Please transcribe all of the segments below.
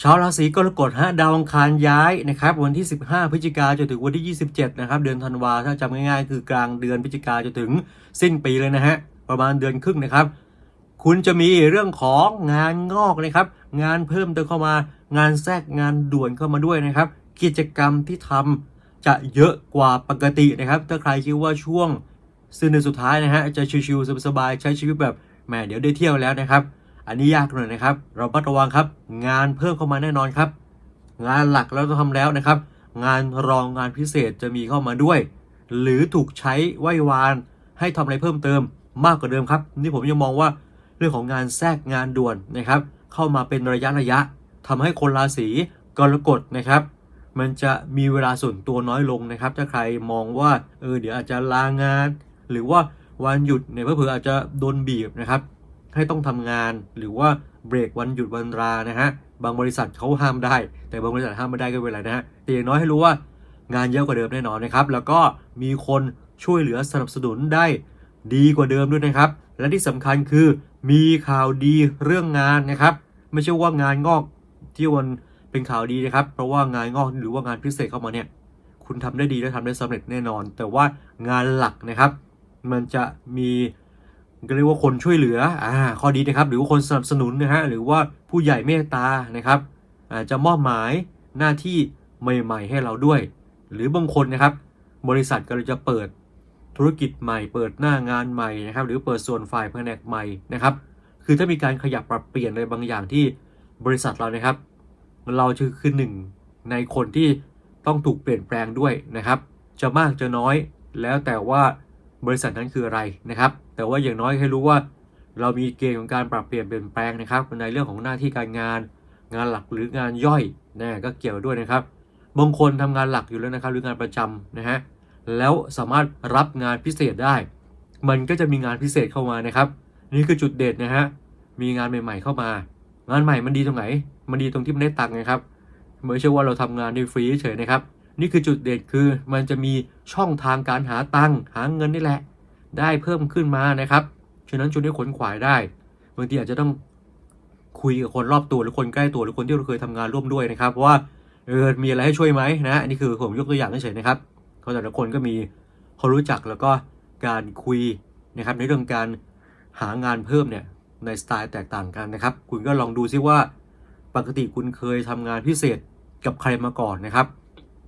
ชาวราศีกรกฎฮะดาวอังคารย้ายนะครับวันที่ 15 พฤศจิกาจนถึงวันที่ 27 นะครับเดือนธันวาถ้าจำง่ายๆ คือกลางเดือนพฤศจิกาจนถึงสิ้นปีเลยนะฮะประมาณเดือนครึ่งนะครับ คุณจะมีเรื่องของงานงอกนะครับ งานเพิ่มเติมเข้ามางานแทรกงานด่วนเข้ามาด้วยนะครับ กิจกรรมที่ทำจะเยอะกว่าปกตินะครับ ถ้าใครคิดว่าช่วงสิ้นเดือนสุดท้ายนะฮะจะชิวๆสบายๆใช้ชีวิตแบบแหมเดี๋ยวได้เที่ยวแล้วนะครับ อันนี้ยากหน่อยนะครับเราบัดระวังครับ งานเพิ่มเข้ามาแน่นอนครับ งานหลักเราต้องทำแล้วนะครับ งานรองงานพิเศษจะมีเข้ามาด้วย หรือถูกใช้ไหว้วาน ให้ทำอะไรเพิ่มเติมมากกว่าเดิมครับ นี่ผมยังมองว่าเรื่องของงานแทรกงานด่วนนะครับ เข้ามาเป็นระยะระยะทำให้คนราศีกรกฎนะครับ มันจะมีเวลาส่วนตัวน้อยลงนะครับ ถ้าใครมองว่าเออเดี๋ยวอาจจะลางาน หรือว่าวันหยุดเนี่ยเพื่ออาจจะโดนบีบนะครับ ให้ต้องทำงาน หรือว่าเบรกวันหยุดวันรานะฮะบางบริษัทเขาห้ามได้ แต่บางบริษัทห้ามไม่ได้ก็เป็นไรนะฮะแต่อย่างน้อยให้รู้ว่างานเยอะกว่าเดิมแน่นอนนะครับแล้วก็มีคนช่วยเหลือสนับสนุนได้ดีกว่าเดิมด้วยนะครับ และที่สำคัญคือมีข่าวดีเรื่องงานนะครับ ไม่ใช่ว่างานงอกที่วันเป็นข่าวดีนะครับ เพราะว่างานงอกหรือว่างานพิเศษเข้ามาเนี่ยคุณทำได้ดีและทำได้สำเร็จแน่นอน แต่ว่างานหลักนะครับ มันจะมี ก็เรียกว่าคนช่วยเหลืออ่าข้อดีนะครับ หรือว่าคนสนับสนุนนะฮะหรือว่าผู้ใหญ่เมตตานะครับอาจจะมอบหมายหน้าที่ใหม่ ๆ ให้เราด้วย หรือบางคนนะครับ บริษัทก็เลยจะเปิดธุรกิจใหม่ เปิดหน้างานใหม่นะครับ หรือเปิดส่วนฝ่ายแผนกใหม่นะครับ คือถ้ามีการขยับปรับเปลี่ยนอะไรบางอย่างที่บริษัทเรานะครับ เราคือคือหนึ่งในคนที่ต้องถูกเปลี่ยนแปลงด้วยนะครับ จะมากจะน้อย แล้วแต่ว่าบริษัทนั้นคืออะไรนะครับ แต่ว่าอย่างน้อยให้รู้ว่า เรามีเกณฑ์ของการปรับเปลี่ยนเปลี่ยนแปลงนะครับ ในเรื่องของหน้าที่การงาน งานหลักหรืองานย่อยนะก็เกี่ยวด้วยนะครับบางคนทำงานหลักอยู่แล้วนะครับ หรืองานประจำนะฮะแล้วสามารถรับงานพิเศษได้ มันก็จะมีงานพิเศษเข้ามานะครับ นี่คือจุดเด่นนะฮะมีงานใหม่ ๆเข้ามางานใหม่มันดีตรงไหน มันดีตรงที่มันได้ตังค์ไงครับไม่ใช่ว่าเราทำงานได้ฟรีเฉยนะครับ นี่คือจุดเด่นคือมันจะมีช่องทางการหาตังค์หาเงินนี่แหละ ได้เพิ่มขึ้นมานะครับฉะนั้นชวยให้ขนขวายได้บางทีอาจจะต้องคุยกับคนรอบตัวหรือคนใกล้ตัวหรือคนที่เราเคยทำงานร่วมด้วยนะครับว่าเออมีอะไรให้ช่วยไหมนะอันนี้คือผมยกตัวอย่างเฉยๆนะครับเพราแต่ละคนก็มีเขารู้จักแล้วก็การคุยนะครับในเรื่องการหางานเพิ่มเนี่ยในสไตล์แตกต่างกันนะครับ คุณก็ลองดูซิว่าปกติคุณเคยทำงานพิเศษกับใครมาก่อนนะครับ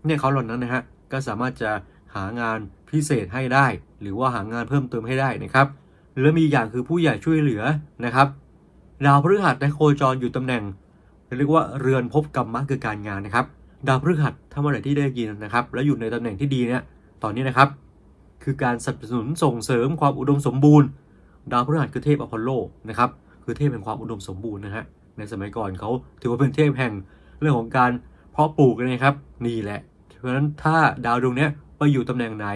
เนี่ยเขาเหล่านั้นนะฮะก็สามารถจะหางาน พิเศษให้ได้ หรือว่าหางานเพิ่มเติมให้ได้นะครับและมีอย่างคือผู้ใหญ่ช่วยเหลือนะครับดาวพฤหัสไดโคจรอยู่ตำแหน่ง เรียกว่าเรือนภพกรรมะคือการงานนะครับ ดาวพฤหัสถ้าเมื่อไหร่ที่ได้ยินนะครับ แล้วอยู่ในตำแหน่งที่ดีเนี่ยตอนนี้นะครับ คือการสนับสนุนส่งเสริมความอุดมสมบูรณ์ ดาวพฤหัสคือเทพอพอลโลนะครับคือเทพแห่งความอุดมสมบูรณ์นะฮะในสมัยก่อนเขาถือว่าเป็นเทพแห่งเรื่องของการเพาะปลูกนะครับนี่แหละเพราะฉะนั้นถ้าดาวดวงนี้ ไปอยู่ตำแหน่งไหน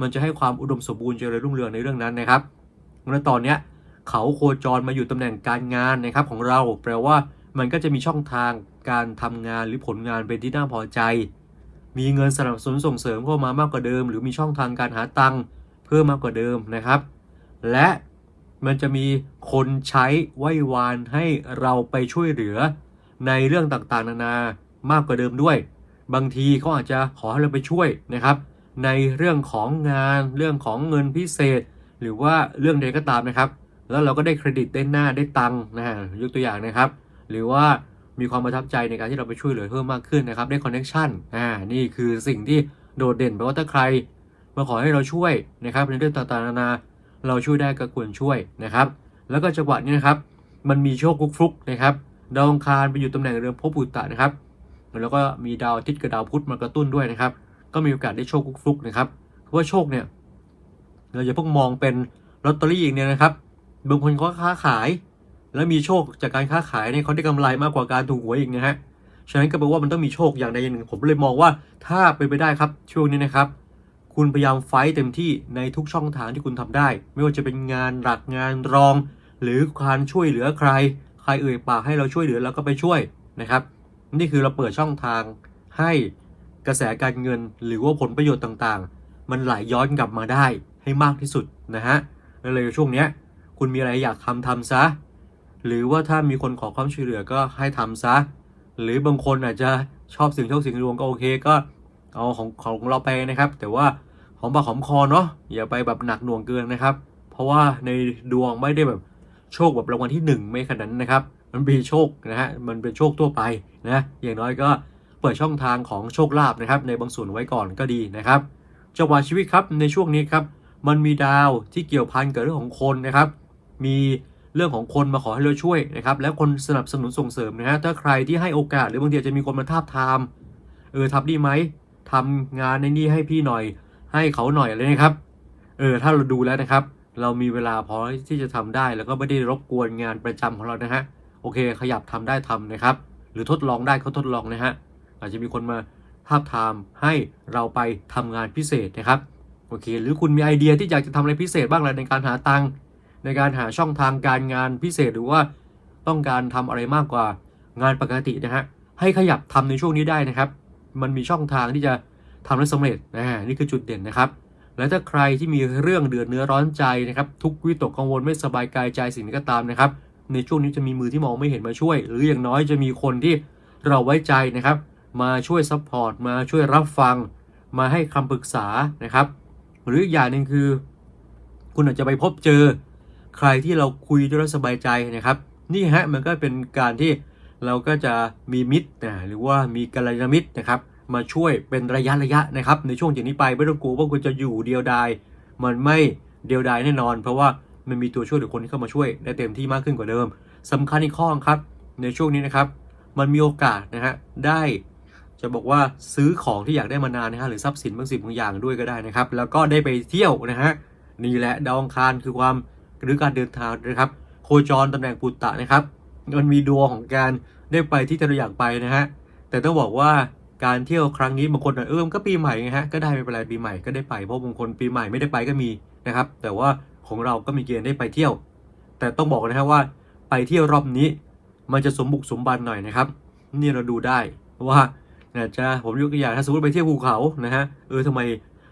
มันจะให้ความอุดมสมบูรณ์เจริญรุ่งเรืองในเรื่องนั้นนะครับและตอนเนี้ยเขาโคจรมาอยู่ตำแหน่งการงานนะครับของเรา แปลว่ามันก็จะมีช่องทางการทำงานหรือผลงานเป็นที่น่าพอใจ มีเงินสนับสนุนส่งเสริมเข้ามามากกว่าเดิม หรือมีช่องทางการหาตังค์เพิ่มมากกว่าเดิมนะครับ และมันจะมีคนใช้ไหว้วานให้เราไปช่วยเหลือ ในเรื่องต่างๆนานามากกว่าเดิมด้วย บางทีเขาอาจจะขอให้เราไปช่วยนะครับ ในเรื่องของงานเรื่องของเงินพิเศษ หรือว่าเรื่องใดก็ตามนะครับ แล้วเราก็ได้เครดิตได้หน้าได้ตังค์นะฮะยกตัวอย่างนะครับ หรือว่ามีความประทับใจในการที่เราไปช่วยเหลือเพิ่มมากขึ้นนะครับได้คอนเน็ชันอ่านี่คือสิ่งที่โดดเด่นแปลว่าถ้าใครมาขอให้เราช่วยนะครับในเรื่องต่างๆนานาเราช่วยได้ก็ควรช่วยนะครับ แล้วก็จังหวะนี้นะครับ มันมีโชคฟุกฟลุกๆนะครับดาวองคารไปอยู่ตำแหน่งเรือพบุตรนะครับแล้วก็มีดาวอาทิตย์กับดาวพุธมากระตุ้นด้วยนะครับ ก็มีโอกาสได้โชคฟลุกๆนะครับเพราะว่าโชคเนี่ยเราอย่าเพิ่งมองเป็นลอตเตอรี่อย่างเดียวนะครับบางคนเขาค้าขาย แล้วมีโชคจากการค้าขายเนี่ยเขาได้กำไรมากกว่าการถูกหวยอีกนะฮะฉะนั้นก็แปลว่ามันต้องมีโชคอย่างใดอย่างหนึ่ง ผมเลยมองว่าถ้าเป็นไปได้ครับช่วงนี้นะครับ คุณพยายามไฟต์เต็มที่ในทุกช่องทางที่คุณทำได้ ไม่ว่าจะเป็นงานหลักงานรอง หรือการช่วยเหลือใคร ใครเอ่ยปากให้เราช่วยเหลือเราก็ไปช่วยนะครับ นี่คือเราเปิดช่องทางให้ กระแสการเงินหรือว่าผลประโยชน์ต่างๆ มันไหลย้อนกลับมาได้ให้มากที่สุดนะฮะแล้วเลยช่วงเนี้ยคุณมีอะไรอยากทำทำซะ หรือว่าถ้ามีคนขอความช่วยเหลือก็ให้ทำซะ หรือบางคนอาจจะชอบเสิ่งโชคเสิ่งดวงก็โอเคก็เอาของของเราไปนะครับ แต่ว่าหอมปากหอมคอเนาะอย่าไปแบบหนักหน่วงเกินนะครับ เพราะว่าในดวงไม่ได้แบบโชคแบบรางวัลที่หนึ่งไม่ขนาดนั้นนะครับ มันเป็นโชคนะฮะมันเป็นโชคทั่วไปนะอย่างน้อยก็ ปิดช่องทางของโชคลาภนะครับในบางส่วนไว้ก่อนก็ดีนะครับจังหวะชีวิตครับในช่วงนี้ครับมันมีดาวที่เกี่ยวพันกับเรื่องของคนนะครับ มีเรื่องของคนมาขอให้เราช่วยนะครับแล้วคนสนับสนุนส่งเสริมนะฮะถ้าใครที่ให้โอกาสหรือบางทีอาจจะมีคนมาทาบทามเออทำดีไหมทำงานในนี้ให้พี่หน่อย ให้เขาหน่อยอะไรนะครับเออถ้าเราดูแล้วนะครับ เรามีเวลาพอที่จะทำได้แล้วก็ไม่ได้รบกวนงานประจำของเรานะฮะโอเค ขยับทำได้ทำนะครับ หรือทดลองได้ก็ทดลองนะฮะ อาจจะมีคนมาทาบทามให้เราไปทำงานพิเศษนะครับโอเค หรือคุณมีไอเดียที่อยากจะทำอะไรพิเศษบ้างล่ะในการหาตังค์ในการหาช่องทางการงานพิเศษหรือว่าต้องการทำอะไรมากกว่างานปกตินะฮะให้ขยับทำในช่วงนี้ได้นะครับ มันมีช่องทางที่จะทำได้สำเร็จนะฮะนี่คือจุดเด่นนะครับ และถ้าใครที่มีเรื่องเดือดเนื้อร้อนใจนะครับทุกวิตกกังวลไม่สบายกายใจสิ่งนี้ก็ตามนะครับ ในช่วงนี้จะมีมือที่มองไม่เห็นมาช่วย หรืออย่างน้อยจะมีคนที่เราไว้ใจนะครับ มาช่วยซัพพอร์ตมาช่วยรับฟัง มาให้คำปรึกษานะครับ หรืออีกอย่างหนึ่งคือ คุณอาจจะไปพบเจอ ใครที่เราคุยด้วยแล้วสบายใจนะครับ นี่ฮะมันก็เป็นการที่เราก็จะมีมิตรนะหรือว่ามีกัลยาณมิตรนะครับ มาช่วยเป็นระยะระยะนะครับ ในช่วงจากนี้ไปไม่ต้องกลัวว่าคุณจะอยู่เดียวดายมันไม่เดียวดายแน่นอน เพราะว่ามันมีตัวช่วยหรือคนที่เข้ามาช่วยได้เต็มที่มากขึ้นกว่าเดิมสำคัญอีกข้อครับ ในช่วงนี้นะครับ มันมีโอกาสนะฮะได้ จะบอกว่าซื้อของที่อยากได้มานานนะฮะหรือทรัพย์สินบางสิ่งบางอย่างด้วยก็ได้นะครับ แล้วก็ได้ไปเที่ยวนะฮะนี่แหละดาวองคารคือความหรือการเดินทางนะครับ โคจรตำแหน่งปุตตะนะครับ มันมีดวงของการได้ไปที่เราอยากไปนะฮะแต่ต้องบอกว่าการเที่ยวครั้งนี้บางคนเออมันก็ปีใหม่ไงฮะก็ได้ไม่เป็นไรปีใหม่ก็ได้ไปเพราะบางคนปีใหม่ไม่ได้ไปก็มีนะครับ แต่ว่าของเราก็มีเกณฑ์ได้ไปเที่ยว แต่ต้องบอกนะฮะว่าไปเที่ยวรอบนี้ มันจะสมบุกสมบันหน่อยนะครับ นี่เราดูได้ว่า อาจจะผมยกตัวอย่างถ้าสมมติไปเที่ยวภูเขานะฮะเออทำไม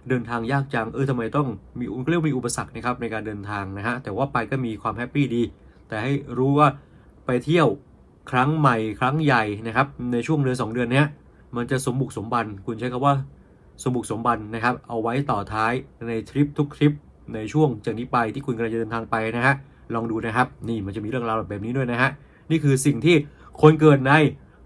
เดินทางยากจังเออทำไมต้องมีเรียกว่ามีอุปสรรคนะครับในการเดินทางนะฮะแต่ว่าไปก็มีความแฮปปี้ดี แต่ให้รู้ว่าไปเที่ยวครั้งใหม่ครั้งใหญ่นะครับ ในช่วงเดือนสองเดือนนี้มันจะสมบุกสมบันคุณใช้คำว่าสมบุกสมบันนะครับ เอาไว้ต่อท้ายในทริปทุกทริปในช่วงจากนี้ไปที่คุณกำลังจะเดินทางไปนะฮะลองดูนะครับ นี่มันจะมีเรื่องราวแบบนี้ด้วยนะฮะนี่คือสิ่งที่คนเกิดใน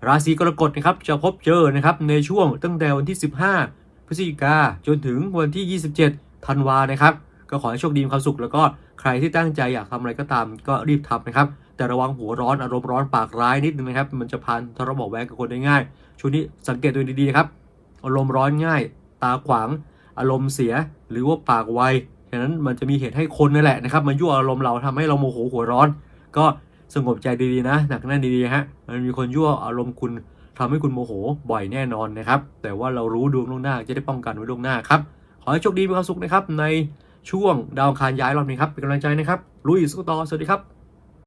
ราศีกรกฎนะครับจะพบเจอนะครับในช่วงตั้งแต่วันที่ 15 พฤศจิกาจนถึงวันที่ 27 ธันวานะครับ ก็ขอให้โชคดีมีความสุขแล้วก็ใครที่ตั้งใจอยากทำอะไรก็ตามก็รีบทำนะครับ แต่ระวังหัวร้อนอารมณ์ร้อนปากร้ายนิดนึงนะครับ มันจะพันทะเลาะเบาะแวงกับคนได้ง่ายช่วงนี้สังเกตตัวเองดีๆนะครับอารมณ์ร้อนง่าย ตาขวาง อารมณ์เสียหรือว่าปากไวฉะนั้นมันจะมีเหตุให้คนนั่นแหละนะครับมายั่วอารมณ์เราทำให้เราโมโหหัวร้อน ก็ สงบใจดีๆนะ หนักแน่นดีๆฮะมันมีคนยั่วอารมณ์คุณทำให้คุณโมโหบ่อยแน่นอนนะครับ แต่ว่าเรารู้ดวงล่วงหน้าจะได้ป้องกันไว้ล่วงหน้าครับ ขอให้โชคดีมีความสุขนะครับในช่วงดาวคารย้ายรอบนี้ครับเป็นกำลังใจนะครับลุยสู้ต่อสวัสดีครับ